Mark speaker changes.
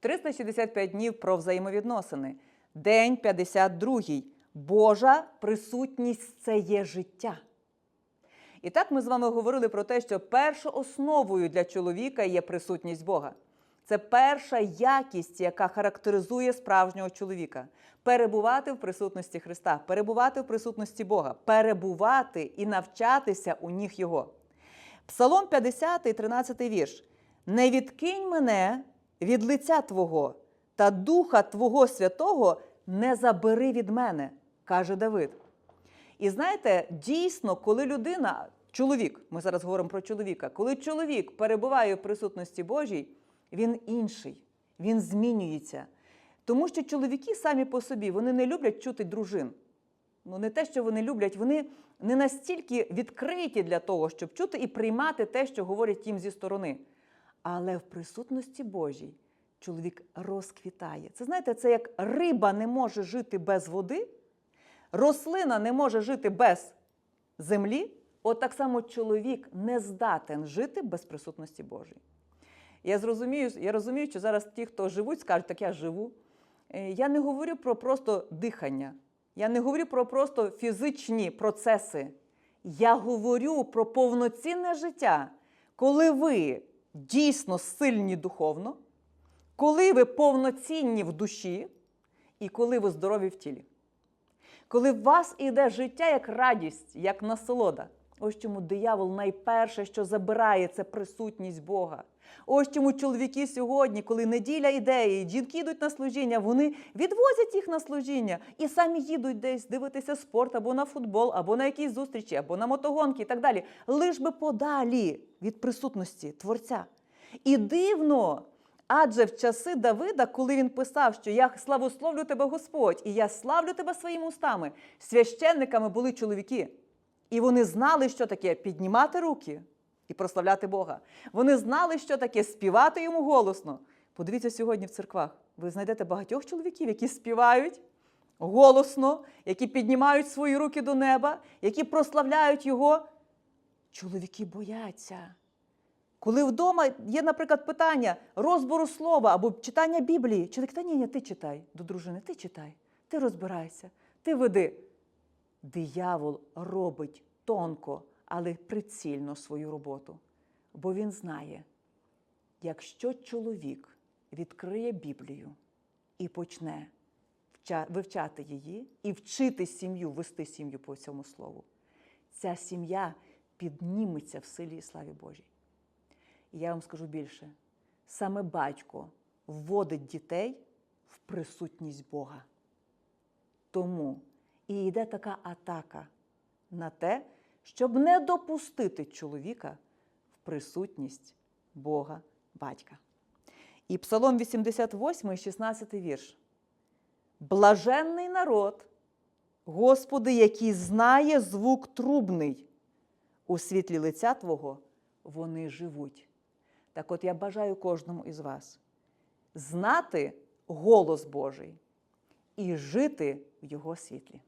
Speaker 1: 365 днів про взаємовідносини. День 52. Божа присутність це є життя. І так ми з вами говорили про те, що першоосновою для чоловіка є присутність Бога. Це перша якість, яка характеризує справжнього чоловіка. Перебувати в присутності Христа, перебувати в присутності Бога, перебувати і навчатися у ніг Його. Псалом 50, 13 вірш. Не відкинь мене від лиця Твого, та Духа Твого Святого не забери від мене, каже Давид. І знаєте, дійсно, коли людина, чоловік, ми зараз говоримо про чоловіка, коли чоловік перебуває в присутності Божій, він інший, він змінюється. Тому що чоловіки самі по собі вони не люблять чути дружин. Ну, не те, що вони люблять, вони не настільки відкриті для того, щоб чути і приймати те, що говорять їм зі сторони. Але в присутності Божій чоловік розквітає. Це знаєте, це як риба не може жити без води, рослина не може жити без землі, от так само чоловік не здатен жити без присутності Божої. Я зрозумію, я розумію, що зараз ті, хто живуть, скажуть, так я живу. Е, Я не говорю про просто дихання, я не говорю про просто фізичні процеси. Я говорю про повноцінне життя, коли ви дійсно сильні духовно, коли ви повноцінні в душі і коли ви здорові в тілі. Коли в вас іде життя як радість, як насолода. Ось чому диявол найперше, що забирає, це присутність Бога. Ось чому чоловіки сьогодні, коли неділя іде, і жінки йдуть на служіння, вони відвозять їх на служіння і самі їдуть десь дивитися спорт або на футбол, або на якісь зустрічі, або на мотогонки і так далі. Лиш би подалі від присутності Творця. І дивно, Адже в часи Давида, коли він писав, що я славословлю тебе Господь, і я славлю тебе своїми устами, священниками були чоловіки. І вони знали, що таке піднімати руки і прославляти Бога. Вони знали, що таке співати йому голосно. Подивіться сьогодні в церквах. Ви знайдете багатьох чоловіків, які співають голосно, які піднімають свої руки до неба, які прославляють його. Чоловіки бояться. Коли вдома є, наприклад, питання розбору слова або читання Біблії, чоловік, та ні, ні, ти читай до дружини, ти читай, ти розбирайся, ти веди. Диявол робить тонко, але прицільно свою роботу. Бо він знає, якщо чоловік відкриє Біблію і почне вивчати її і вчити сім'ю, вести сім'ю по цьому слову, ця сім'я підніметься в силі і славі Божій. І я вам скажу більше: саме батько вводить дітей в присутність Бога. Тому і йде така атака на те, щоб не допустити чоловіка в присутність Бога батька. І Псалом 88, 16 вірш. Блаженний народ, Господи, який знає звук трубний, у світлі лиця Твого вони живуть. Так от я бажаю кожному із вас знати голос Божий і жити в Його світлі.